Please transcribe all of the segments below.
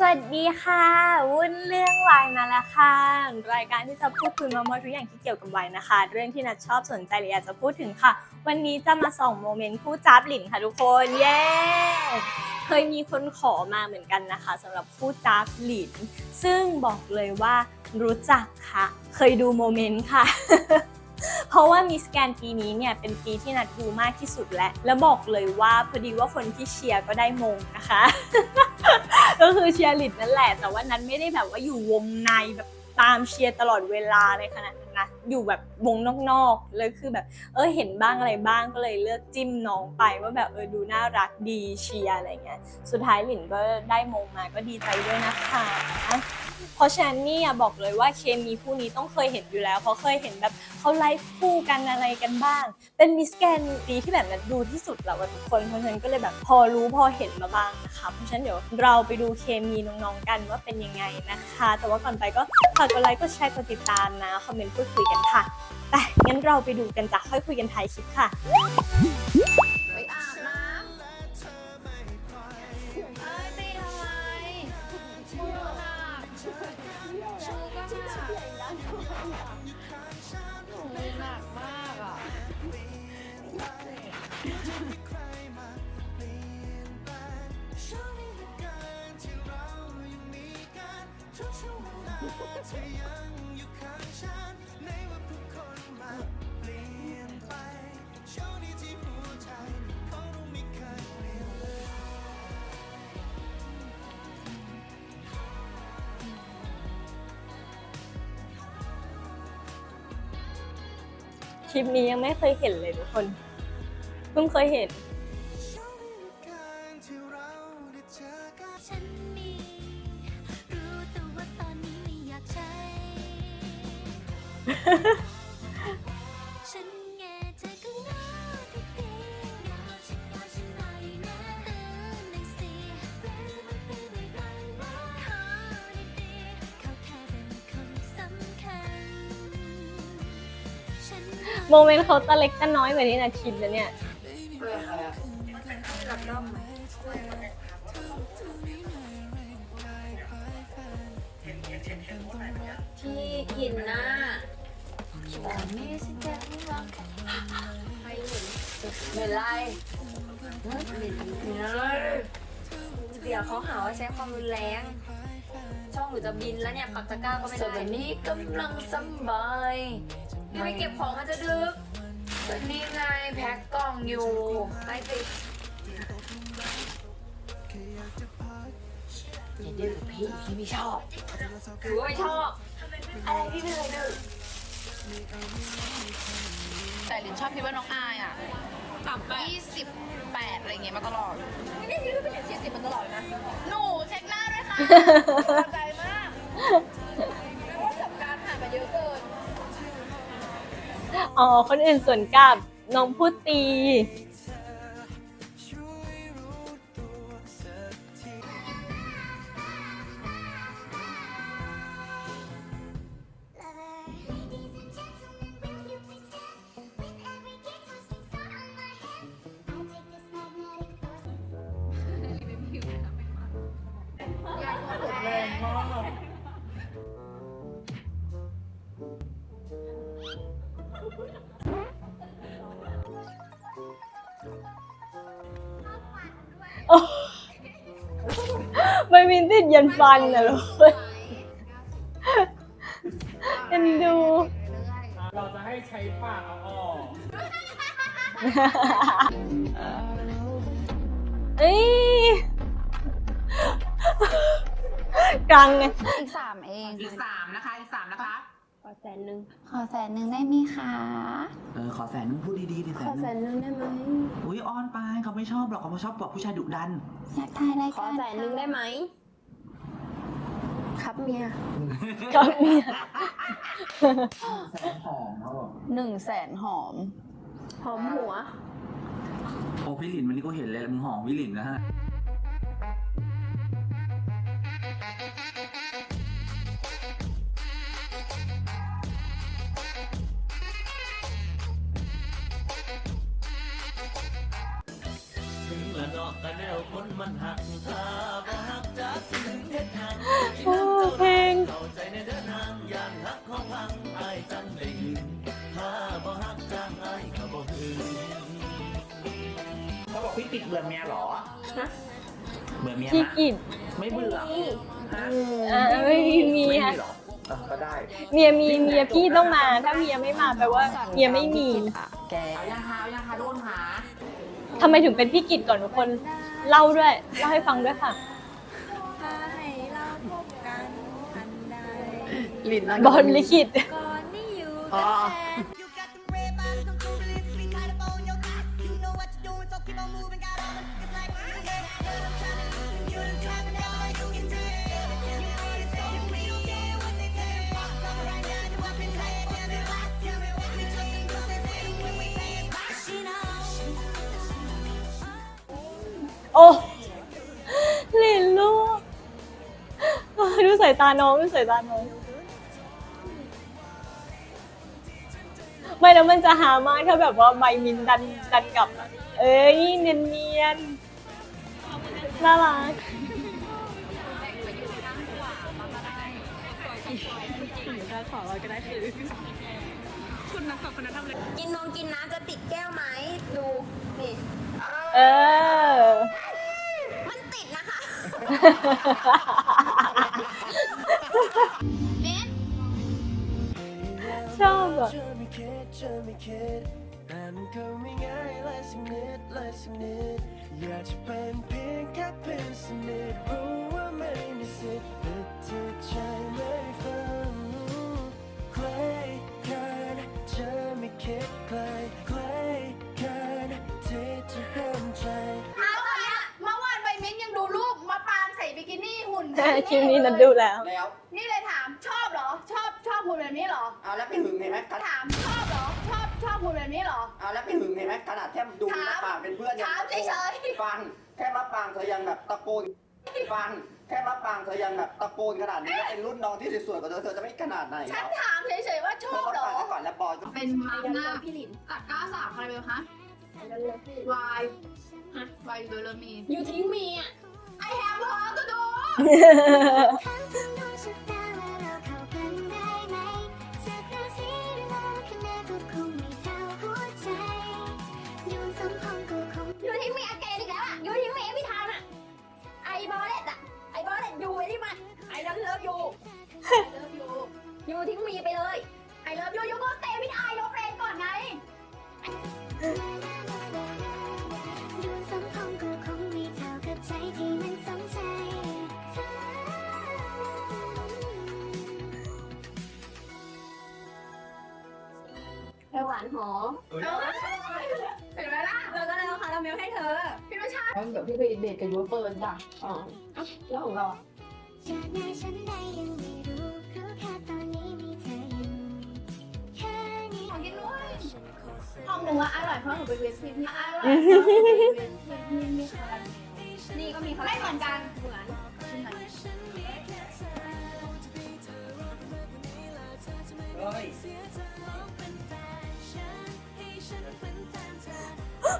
สวัสดีค่ะ วุ่นเรื่องวายมาแล้วค่ะ รายการที่จะพูดคุยมาหมอยทุกอย่างที่เกี่ยวกับวายนะคะ เรื่องที่นัดชอบสนใจหรืออยากจะพูดถึงค่ะ วันนี้จะมาส่องโมเมนต์คู่จับหลินค่ะทุกคนเย้เคยมีคนขอมาเหมือนกันนะคะสำหรับคู่จับหลิน ซึ่งบอกเลยว่ารู้จักค่ะ เคยดูโมเมนต์ค่ะเพราะว่ามิสแกนปีนี้เนี่ยเป็นปีที่นัดดูมากที่สุดแล้ว แล้วบอกเลยว่าพอดีว่าคนที่เชียร์ก็ได้มงนะคะ ก็คือเชียร์ลิดนั่นแหละ แต่ว่านั้นไม่ได้แบบว่าอยู่วงในแบบตามเชียร์ตลอดเวลาในขนาดนั้นนะอยู่แบบวงนอกๆเลยคือแบบ เออเห็นบ้างอะไรบ้างก็เลยเลือกจิ้มน้องไปว่าแบบเออดูน่ารักดีเชียร์อะไรเงี้ย สุดท้ายหลินก็ได้มงมาก็ดีใจด้วยนะคะ เพราะฉะนั้นนี่บอกเลยว่าเคมีคู่นี้ต้องเคยเห็นอยู่แล้ว เพราะเคยเห็นแบบเขาไลฟ์คู่กันอะไรกันบ้าง เป็นมิสแกนปีที่แบบนั้นดูที่สุดแล้วทุกคน เพราะฉะนั้นก็เลยแบบพอรู้พอเห็นมาบ้างนะคะเพราะฉะนั้นเดี๋ยวเราไปดูเคมีน้องๆกันว่าเป็นยังไงนะคะ แต่ว่าก่อนไปก็ฝากกดไลค์กดแชร์กดติดตามนะคอมเมนต์พูดคุยกันค่ะแต่งั้นเราไปดูกันจ้ะค่อยคุยกันท้ายคลิปค่ะ นูมือหนักมากอะ ลิปนี้ยังไม่เคยเห็นเลยทุกคน เพิ่งเคยเห็น ฉันมีรู้แต่ว่าตอนนี้ไม่อยากใช้ มเมนต์เขาตะเล็กตะน้อยเหมือนที่นาคิดนะเนี่ยที่กินหน้าบอกนี่สิแกไม่รักใครเห็นเหม็นไรเหม็นเหม็นเลยเดี๋ยวเขาหาว่าใช้ความรุนแรง ช่องหนูจะบินแล้วเนี่ยปักตะกร้าก็ไม่ได้สวัสดีกำลังสบายนี่ไม่เก็บของมันจะดึกวันนี้ไงแพ็คกล่องอยู่ไปสิอย่าดื้อกับพี่พี่ไม่ชอบถือว่าไม่ชอบ อะไรพี่ไม่เคยดื้อแต่ลินชอบคิดว่าน้องอายอะต่ำไปยี่สิบแปดอะไรเงี้ยมาตลอด นี่นี่เป็นสี่สิบมันตลอดนะ หนูเช็คหน้าด้วยค่ะพอใจมาก อ๋อ คนอื่นส่วนกับน้องพูดตี ติดยันฟันนะลูกเอ็นดู เราจะให้ใช้ปากเอาออกเอ้ยกลางไงอีกสามเองอีกสามนะคะ อีกสามนะคะ ขอแสนหนึ่งขอแสนหนึ่งได้ไหมคะเออขอแสนนึงพูดดีๆดิแสนนึงนึงได้ไหมอุ้ยอ้อนไปเขาไม่ชอบหรอกเขาไม่ชอบบอกผู้ชายดุดันอยากถ่ายรายขอการแสนหนึ่งได้ไหม ครับเมียก็เนี่ยแสนหอมเขาบอกหนึ่งแสนหอม หอมหัว โอ้พี่หลินวันนี้ก็เห็นเลยมึงหอมพี่หลินนะฮะถึงละเนาะกันแนวคนมันหักถ้าบ่หักจากสิ ถึงเฮ็ดโอ้เพลงเขาบอกพี่ติดเบื่อเมียเหรอเบื่อเมียพี่นะกิจไม่เบื่อฮะอ่าไม่มีเมีไม่ยมีเหรอเออก็ได้เมียมีเมียพี่ต้องมา ถ้าเมียไม่มาแปลว่าเมียไม่มีแกเอายังคะเอายังคะทุกคนคะทำไมถึงเป็นพี่กิจก่อนทุกคน เล่าด้วยเล่าให้ฟังด้วยค่ะ ถ้าให้เราพบกันทันใด ลินนะบอลลิขิตก่อนนี้อยู่อ๋อ You got them red bottoms, come through the lips, we kind of on your thigh. You know what you're doing, so keep on moving. Got all the niggas like, mm, yeah, yeah, I'm tryna lose and you done tried, but now you can do it. Tell me all this stuff, we don't care what they say. Rock star right now, you up in tight. Tell me why, tell me what we took and do this and when we pass by. She knows. โอ้หลินลูกโอ้ยดูสายตาน้องดูสายตาน้อง ไม่แล้วมันจะหามากถ้าแบบว่าใบมินดันดันกลับอะเอ้ยเนียนเนียนๆน่ารัก กินนมกินน้ำจะติดแก้วไหมดู นี่ เออ มันติดนะคะ ชอบอะเธอไม่คิด เธอไม่คิดแต่มันก็ไม่ง่ายเลยสักนิดเลยสักนิด อยากจะเป็นเพียงแค่เพื่อนสนิทรู้ว่าไม่มีสิทธิ์แต่เธอใจไม่ฟังใครกันเธอไม่คิดใครใครกัน บิกินี่หุ่นคลิปนี้นัดดูแล้ว แล้วนี่เลยถามชอบเหรอ ชอบชอบหุ่นแบบนี้เหรอ เอาแล้วไปหึงเห็นไหมขนาดถามชอบเหรอ ชอบชอบหุ่นแบบนี้เหรอ เอาแล้วไปหึงเห็นไหมขนาดแค่ดูถามมะปรางเป็นเพื่อนยังถามเฉยๆฟังแค่มะปรางเธอยังแบบตะโกนฟังแค่มะปรางเธอยังแบบตะโกนขนาดนี้แล้วเป็นรุ่นน้องที่สวยๆกว่าเธอเธอจะไม่ขนาดไหนฉันแล้วถามเฉยๆว่าชเธออบต้องเหรอไปก่อนแล้วปอยก็เป็นมาหน้าพี่หลินตัดก้าสามใครเบลคะวายฮะวายอยู่โดยเริ่มมีอยู่ทิ้งมีอ่ ดูถามถึงดวงชะตาว่าเราเข้ากันได้ไหมจากราศีเราแค่แม่ก็คงไม่เท่าหัวใจดวงสมพงษ์ก็คงอยู่ทิ้งมีอาเกนอีกแล้วอะอยู่ทิ้งมีพี่ทานอะ ไอบอลเลตอะ ไอบอลเลตอยู่ไอ้นี่มันไอเลิฟเลิฟอยู่ไอเลิฟอยู่อยู่ทิ้งมีไปเลยไอเลิฟานหอมเห็นไหมล่ะเราก็เลยเอาคาราเมลให้เธอ พี่ไม่ใช่เดี๋ยวพี่ไปเดทกับยูเฟิร์นจ้ะอ๋อแล้วของเราจากหน้าฉันได้ยังไม่รู้รู้แค่ตอนนี้มีเธออยู่แค่นี้ของกินด้วยของหนูอะอร่อยเพราะหนูไปเวสพีพี่อร่อยพี่มีคาราเมลนี่ก็มีไม่เหมือนกันเหมือนชิ้นไหนเฮ้ย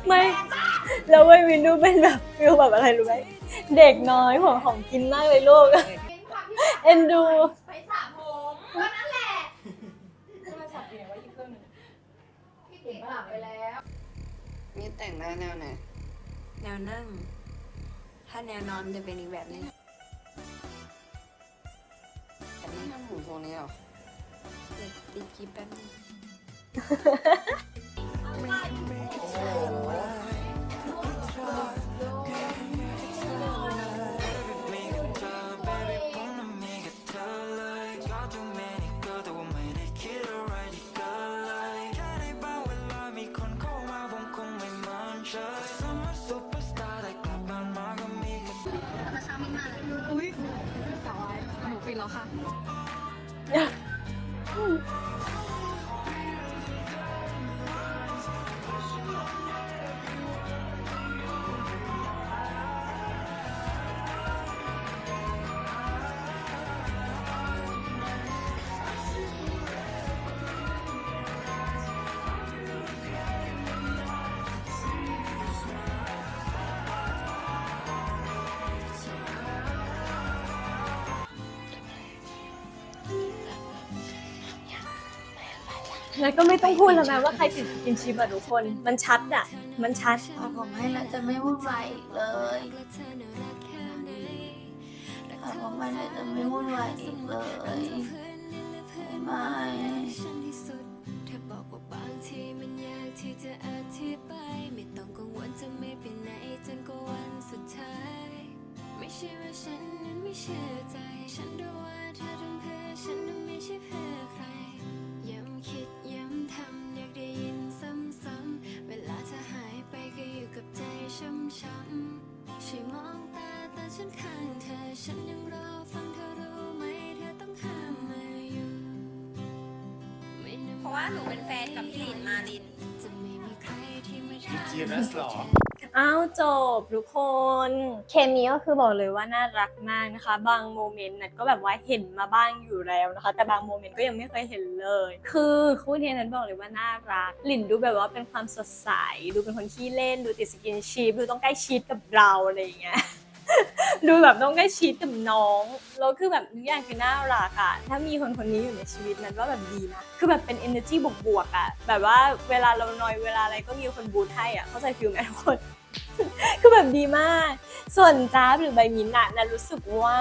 ไม่แล้วเว้ยวินดูเป็นแบบฟิลแบบอะไรรู้ไหมเด็กน้อยห่วงของกินมากเลยลูกเป็นความที่เอ็นดูไปสระผมก็นั่นแหละพี่เก๋ก็หลับไปแล้วนี่แต่งหน้าแนวไหนแนวนั่ง ถ้าแนวนอนจะเป็นอีกแบบนึงแต่นี่ทำหูทรงนี้เหรอเดี๋ยวติดกิ๊บแป๊บนึง ค่ะ แล้วก็ไม่ต้องพูดแล้วนะว่าใครติดสกินชิปอะทุกคน มันชัดอะมันชัดขอผมให้เราจะไม่วุ่นวายอีกเลยขอผมให้เราจะไม่วุ่นวายอีกเลยไม่ ราะว่าหนูเป็นแฟนกับพี่หลินมาลินจะไม่มีใครที่มามีจีนสหรออ้าวจบทุกคน เคมีก็คือบอกเลยว่าน่ารักมากนะคะ บางโมเมนต์นัดก็แบบว่าเห็นมาบ้างอยู่แล้วนะคะ แต่บางโมเมนต์ก็ยังไม่เคยเห็นเลย คือคู่นี้นัดบอกเลยว่าน่ารัก หลินดูแบบว่าเป็นความสดใส ดูเป็นคนขี้เล่น ดูติดสกินชิปดูต้องใกล้ชิดกับเราอะไรอย่างเงี้ย ดูแบบต้องใกล้ชิดกับน้องแล้วคือแบบทุกอย่างคือน่ารักอะถ้ามีคนคนนี้อยู่ในชีวิตนั้นว่าแบบดีนะคือแบบเป็น energy บวกๆอะแบบว่าเวลาเรานอยเวลาอะไรก็มีคนบูทให้อะเข้าใจฟิลไหมทุกคน คือแบบดีมาก ส่วนจ้าบหรือใบมิ้นท์น่ะนันรู้สึกว่า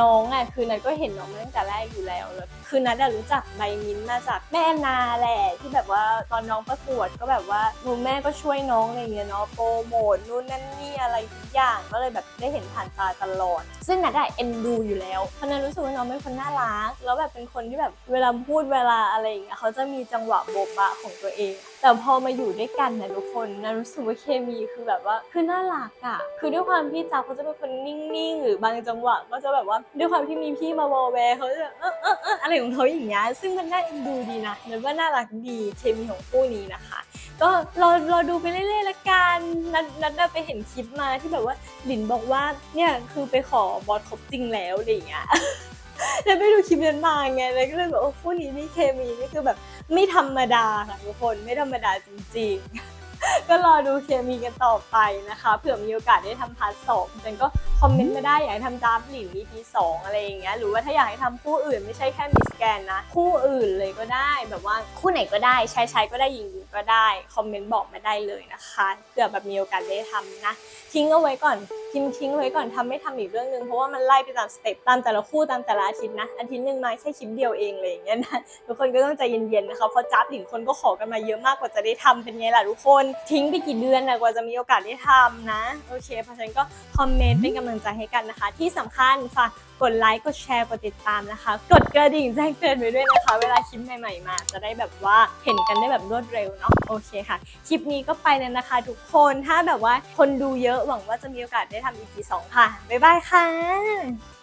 น้องอะคือนันก็เห็นน้องมาตั้งแต่แรกอยู่แล้วแล้วคือนันอะรู้จักใบมิ้นท์มาจากแม่แอนนาแหละที่แบบว่าตอนน้องประกวดก็แบบว่าหนูแม่ก็ช่วยน้องอะไรเงี้ยเนาะโปรโมทนู่นนั่นนี่อะไรทุกอย่างก็เลยแบบได้เห็นผ่านตาตลอด ซึ่งนันอะเอ็นดูอยู่แล้วเพราะนันรู้สึกว่าน้องเป็นคนน่ารัก แล้วแบบเป็นคนที่แบบเวลาพูดเวลาอะไรอย่างเงี้ยเขาจะมีจังหวะโบบะของตัวเอง แต่พอมาอยู่ด้วยกันนะทุกคนนะรู้สึกว่าเคมีคือแบบว่าคือน่ารักอะคือด้วยความที่จ๊าเขาจะเป็นคนนิ่งๆ หรือบางจังหวะก็จะแบบว่าด้วยความที่มีพี่มาวอลแวร์เขาจะเออเออเอออะไรของเขาอย่างเงี้ยซึ่งมันน่าเอ็นดูดีนะนึกว่าน่ารักดีเคมีของคู่นี้นะคะ ก็รอรอดูไปเรื่อยๆละกันนัดนัดได้ไปเห็นคลิปมาที่แบบว่าหลินบอกว่าเนี่ยคือไปขอบอสครบจริงแล้วอะไรอย่างเงี้ย แล้วไปดูคลิปนั้นมาไงแล้วก็เลยแบบโอ้คู่นี้นี่เคมีนี่คือแบบไม่ธรรมดาค่ะทุกคนไม่ธรรมดาจริงๆ ก็รอดูเคมีกันต่อไปนะคะ เผื่อมีโอกาสได้ทำพาร์ทสองเจนก็ อมเมนต์มาได้อยากให้ทำจ้าบหลิน EP สองอะไรอย่างเงี้ยหรือว่าถ้าอยากให้ทำคู่อื่นไม่ใช่แค่มิสแกนนะ คู่อื่นเลยก็ได้แบบว่าคู่ไหนก็ได้ชายชายก็ได้หญิงหญิงก็ได้คอมเมนต์บอกมาได้เลยนะคะเผื่อแบบมีโอกาสได้ทำนะทิ้งเอาไว้ก่อนพิมพ์ทิ้งไว้ก่อนทำไม่ทำอีกเรื่องหนึ่งเพราะว่ามันไล่ไปตามสเต็ปตามแต่ละคู่ตามแต่ละอาทิตย์นะอาทิตย์หนึ่งมาแค่คลิปเดียวเองเลยอย่างเงี้ยนะทุกคนก็ต้องใจเย็นๆนะคะเพราะจับหลินคนก็ขอกันมาเยอะมากกว่าจะได้ทำเป็นไงล่ะทุกคน ทิ้งไปกี่เดือนนะกว่าจะมีโอกาสได้ทำนะโอเคเพราะฉะนั้นก็คอมเมนต์เป็นกำลังใจให้กันนะคะ ที่สำคัญฝากกดไลค์กดแชร์กดติดตามนะคะ กดกระดิ่งแจ้งเตือนไว้ด้วยนะคะ เวลาคลิปใหม่ๆมา จะได้แบบว่าเห็นกันได้แบบรวดเร็วเนาะโอเคค่ะ คลิปนี้ก็ไปเลยนะคะ ทุกคนถ้าแบบว่าคนดูเยอะหวังว่าจะมีโอกาสได้ทำ EP 2ค่ะบ๊ายบายค่ะ